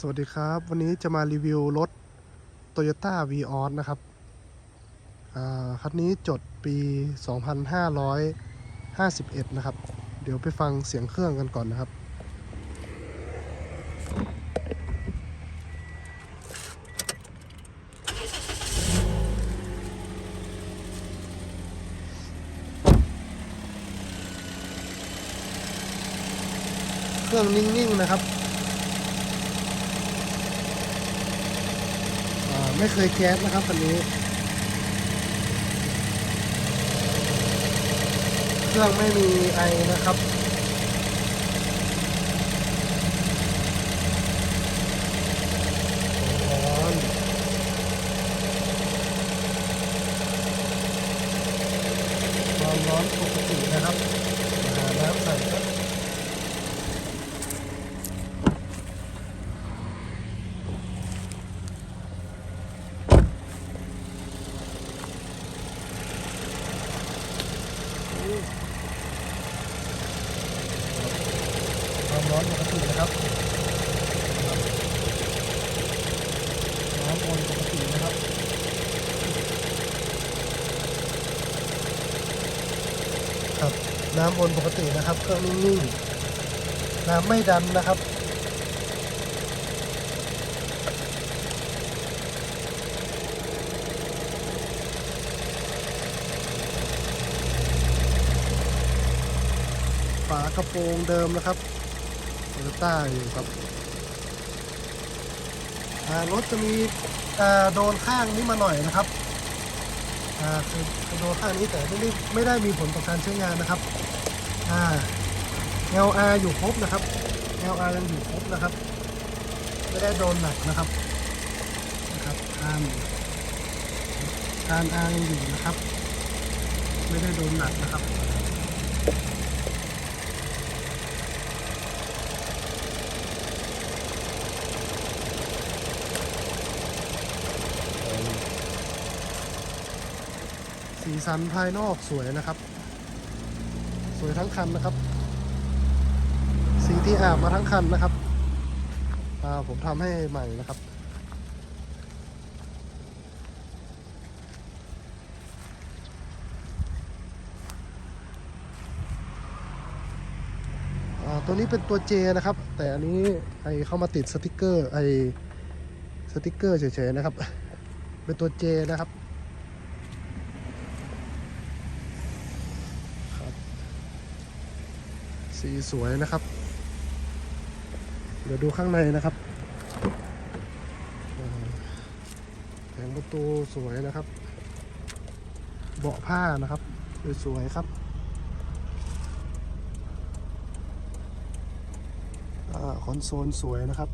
สวัสดีครับ วันนี้จะมารีวิวรถ Toyota v ีออนะครับคันนี้จดปี 2551 นะครับ เดี๋ยวไปฟังเสียงเครื่องกันก่อนนะครับเครื่องนิ่งๆนะครับ อ่า ไม่เคยแก๊สนะครับคันนี้ เครื่องไม่มีไอนะครับร้อนความร้อนปกตินะครับหาน้ำใส่ครับ ความร้อนปกตินะครับ น้ำวนปกตินะครับ ครับ น้ำวนปกตินะครับเครื่องนิ่งๆน้ำไม่ดันนะครับฝากระโปรงเดิมนะครับโตโยต้าอยู่ครับรถจะมีโดนข้างนี้มาหน่อยนะครับ คือโดนข้างนี้แต่ไม่ได้ไม่ได้มีผลต่อการใช้งานนะครับอ่า LR อยู่ครบนะครับ LR ยังอยู่ครบนะครับ ไม่ได้โดนหนักนะครับนะครับการการ R ยังอยู่นะครับ ไม่ได้โดนหนักนะครับ สีสันภายนอกสวยนะครับ สวยทั้งคันนะครับ สีที่อาบมาทั้งคันนะครับผมทำให้ใหม่นะครับตัวนี้เป็นตัวเจนะครับ แต่อันนี้ไอเข้ามาติดสติกเกอร์ไอสติกเกอร์เฉยๆนะครับ เป็นตัวเจนะครับ สีสวยนะครับ เดี๋ยวดูข้างในนะครับแผงประตูสวยนะครับ เบาะผ้านะครับ สวยๆครับคอนโซลสวยนะครับ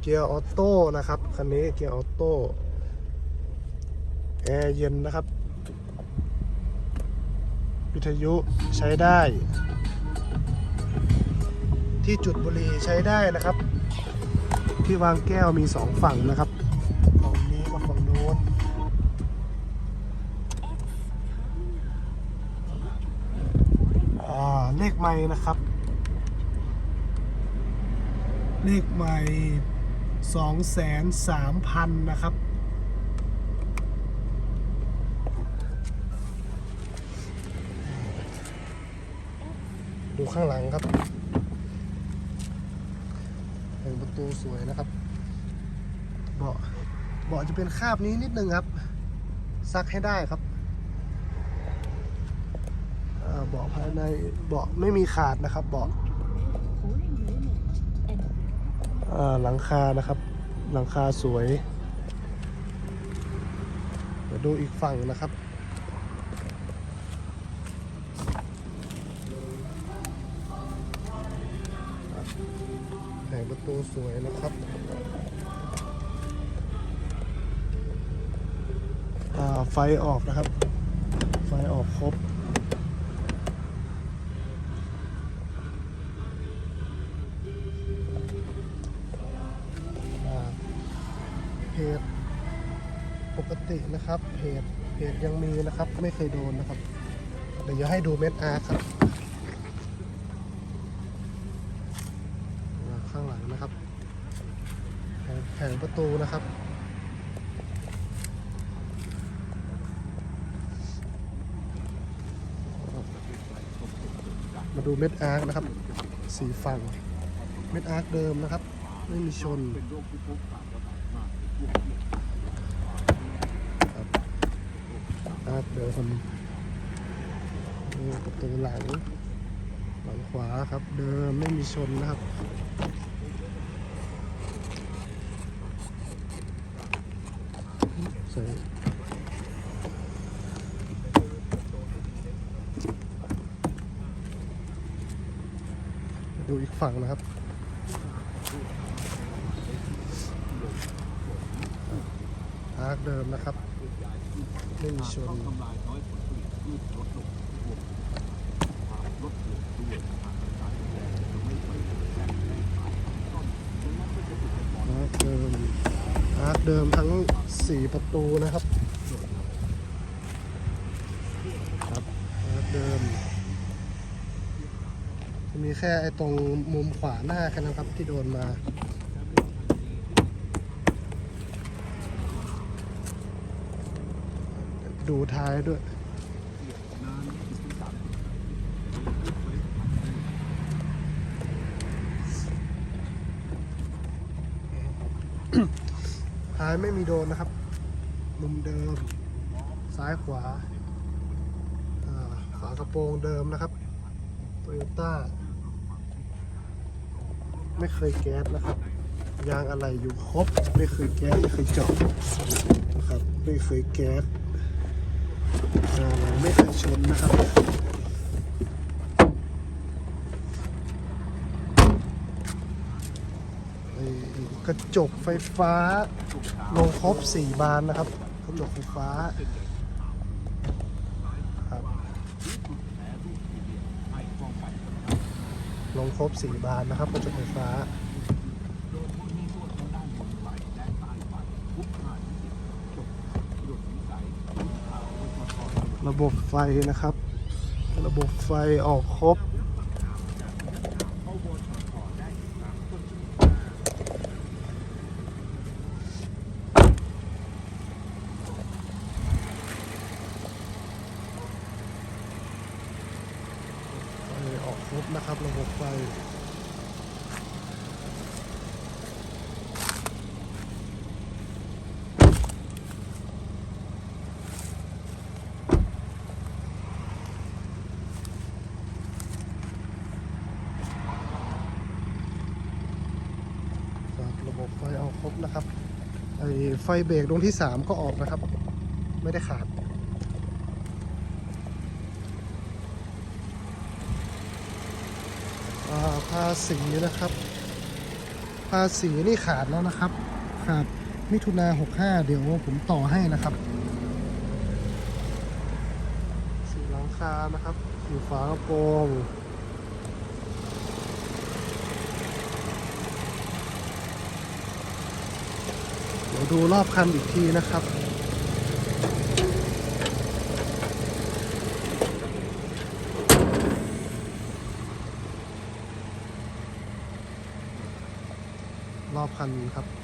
เกียร์ออโต้นะครับ คันนี้เกียร์ออโต้แอร์เย็นนะครับ วิทยุใช้ได้ ที่จุดบุรีใช้ได้นะครับ ที่วางแก้วมีสองฝั่งนะครับฝั่งนี้กับฝั่งโน้นเลขไม่นะครับ เลขไม่ สองแสนสามพันนะครับ ดูข้างหลังครับแผงประตูสวยนะครับ เบาะ เบาะจะเป็นคาบนี้นิดนึงครับ ซักให้ได้ครับเบาะภายในเบาะไม่มีขาดนะครับเบาะ หลังคานะครับ หลังคาสวย เดี๋ยวดูอีกฝั่งนะครับแผงประตูสวยนะครับไฟออกนะครับ ไฟออกครบ นะครับเพจเพจยังมีนะครับ ไม่เคยโดนนะครับ เดี๋ยวให้ดูเม็ดอาร์ครับข้างหลังนะครับแผงแผงประตูนะครับมาดูเม็ดอาร์คนะครับ สีฝั่ง เม็ดอาร์คเดิมนะครับ ไม่มีชนครับอาเดิมนี่ประตูหลังหลังขวาครับเดิมไม่มีชนนะครับใส่ดูอีกฝั่งนะครับ อาร์ค เดิมนะครับ ไม่มีชนอาร์คเดิมอาร์คเดิมทั้ง 4 ประตูนะครับครับอาร์คเดิมจะมีแค่ไอ้ตรงมุมขวาหน้าแค่นั้นครับที่โดนมา ดูท้ายด้วย ท้ายไม่มีโดนนะครับ มุมเดิม ซ้ายขวาฝากระโปรงเดิมนะครับโตโยต้าไม่เคยแก๊สนะครับ ยางอะไรอยู่ครบ ไม่เคยแก๊สไม่เคยเจาะนะครับ ไม่เคยแก๊ส ไม่เคยชนนะครับไอ้กระจกไฟฟ้าลงครบ 4 บานนะครับ กระจกไฟฟ้าครับลงครบ 4 บานนะครับ กระจกไฟฟ้า ระบบไฟนะครับ ระบบไฟออกครบ ไฟออกครบนะครับ ระบบไฟ ครับระบบไฟออกคร บนะครับไอไฟเบรกดวงที่ 3 ก็ออกนะครับ ไม่ได้ขาดอ่าภาษีนะครับ ภาษีนี่ขาดแล้วนะครับ ขาดมิถุนา65เดี๋ยวผมต่อให้นะครับ สีหลังคานะครับ สีฝากระโปรง ดูรอบคันอีกทีนะครับรอบคันครับ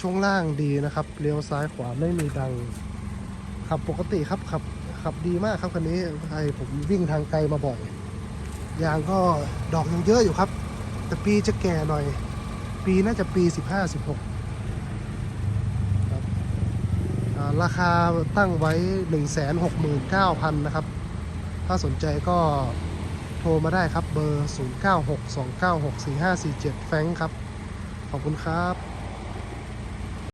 ช่วงล่างดีนะครับ เลี้ยวซ้ายขวาไม่มีดัง ขับปกติครับขับขับดีมากครับคันนี้ไอผมวิ่งทางไกลมาบ่อย ยางก็ดอกยังเยอะอยู่ครับ แต่ปีจะแก่หน่อย ปีน่าจะปี 15 16ครับอ่าราคาตั้งไว้ 169,000 นะครับ ถ้าสนใจก็โทรมาได้ครับ เบอร์ 0962964547 แฟงครับ ขอบคุณครับ